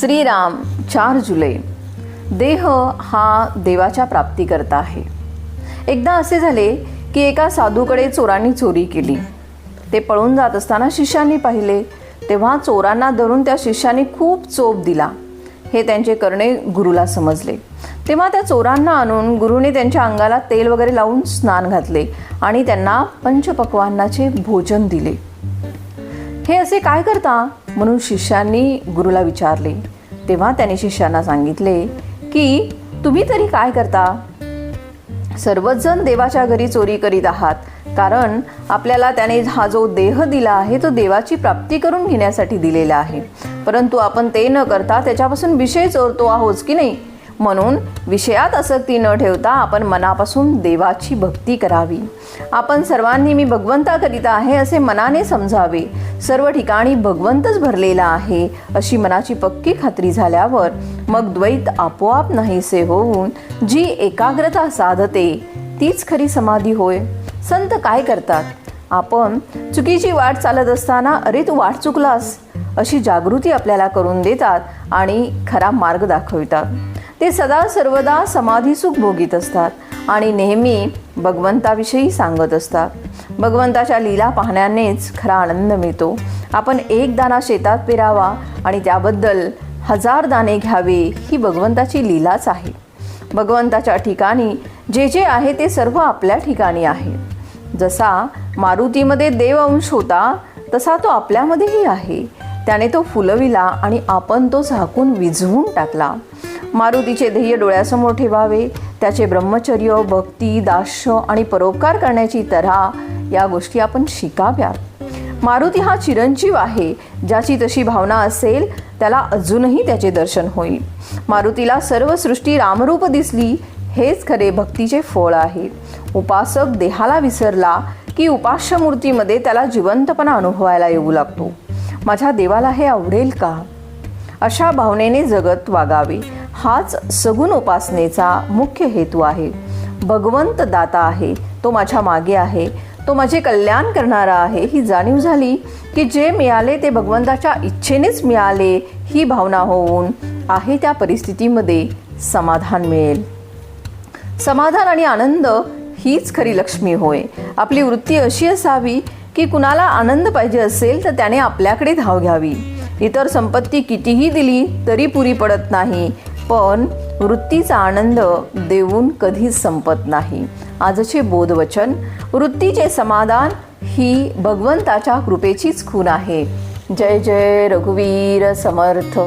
श्रीराम चार जुलै. देह हा देवाच्या प्राप्तीकरता आहे. एकदा असे झाले की एका साधूकडे चोरांनी चोरी केली. ते पळून जात असताना शिष्यांनी पाहिले तेव्हा चोरांना धरून त्या शिष्यांनी खूप चोप दिला. हे त्यांचे करणे गुरुला समजले. तेव्हा त्या चोरांना आणून गुरुने त्यांच्या अंगाला तेल वगैरे लावून स्नान घातले आणि त्यांना पंचपक्वान्नाचे भोजन दिले. हे असे काय करता? म्हणून शिष्यांनी गुरुला विचारले. तेव्हा त्याने शिष्यांना सांगितले की तुम्ही तरी काय करता? सर्वजण देवाच्या घरी चोरी करीत आहात. कारण आपल्याला त्याने हा जो देह दिला आहे तो देवाची प्राप्ती करून घेण्यासाठी दिलेला आहे. परंतु आपण ते न करता त्याच्यापासून विषय चोरतो आहोत की नाही? म्हणून विषयात आसक्ती न ठेवता आपण मनापासून देवाची भक्ती करावी. आपण सर्वांनी मी भगवंताकरिता आहे असे मनाने समजावे. सर्व ठिकाणी भगवंतच भरलेला आहे अशी मनाची पक्की खात्री झाल्यावर मग द्वैत आपोआप नाहीसे होऊन जी एकाग्रता साधते तीच खरी समाधी होय. संत काय करतात? आपण चुकीची वाट चालत असताना अरे तू वाट चुकलास अशी जागृती आपल्याला करून देतात आणि खरा मार्ग दाखवितात. ते सदा सर्वदा समाधीसुख भोगीत असतात आणि नेहमी भगवंताविषयी सांगत असतात. भगवंताच्या लीला पाहण्यानेच खरा आनंद मिळतो. आपण एक दाना शेतात पेरावा आणि त्याबद्दल हजार दाणे घ्यावे ही भगवंताची लीलाच आहे. भगवंताच्या ठिकाणी जे जे आहे ते सर्व आपल्या ठिकाणी आहे. जसा मारुतीमध्ये देव अंश होता तसा तो आपल्यामध्येही आहे. त्याने तो फुलविला आणि आपण तो झाकून विझवून टाकला. मारुतीचे ध्येय डोळ्यासमोर ठेवावे त्याचे ब्रह्मचर्य भक्ती दास्य आणि परोपकार करण्याची तऱ्हा या गोष्टी आपण शिकाव्यात मारुती हा चिरंजीव आहे ज्याची तशी भावना असेल त्याला अजूनही त्याचे दर्शन होईल. मारुतीला सर्व सृष्टी रामरूप दिसली हेच खरे भक्तीचे फळ आहे. उपासक देहाला विसरला की उपास्य मूर्तीमध्ये त्याला जिवंतपणा अनुभवायला येऊ लागतो. माझ्या देवाला हे आवडेल का? अशा भावनेने जगत वागावे. हाच सगुण उपासनेचा मुख्य हेतू आहे. भगवंत दाता आहे तो माझ्या मागे आहे तो माझे कल्याण करणारा आहे ही जाणीव झाली की जे मिळाले ते भगवंताच्या इच्छेनेच मिळाले ही भावना होऊन आहे त्या परिस्थितीमध्ये समाधान मिळेल. समाधान आणि आनंद हीच खरी लक्ष्मी होय. आपली वृत्ती अशी असावी की कुणाला आनंद पाहिजे असेल तर त्याने आपल्याकडे धाव घ्यावी. इतर संपत्ती कितीही दिली तरी पुरी पडत नाही. पण वृत्तीचा आनंद देऊन कधीच संपत नाही. आजचे बोधवचन वृत्तीचे समाधान ही भगवंताच्या कृपेचीच खून आहे. जय जय रघुवीर समर्थ.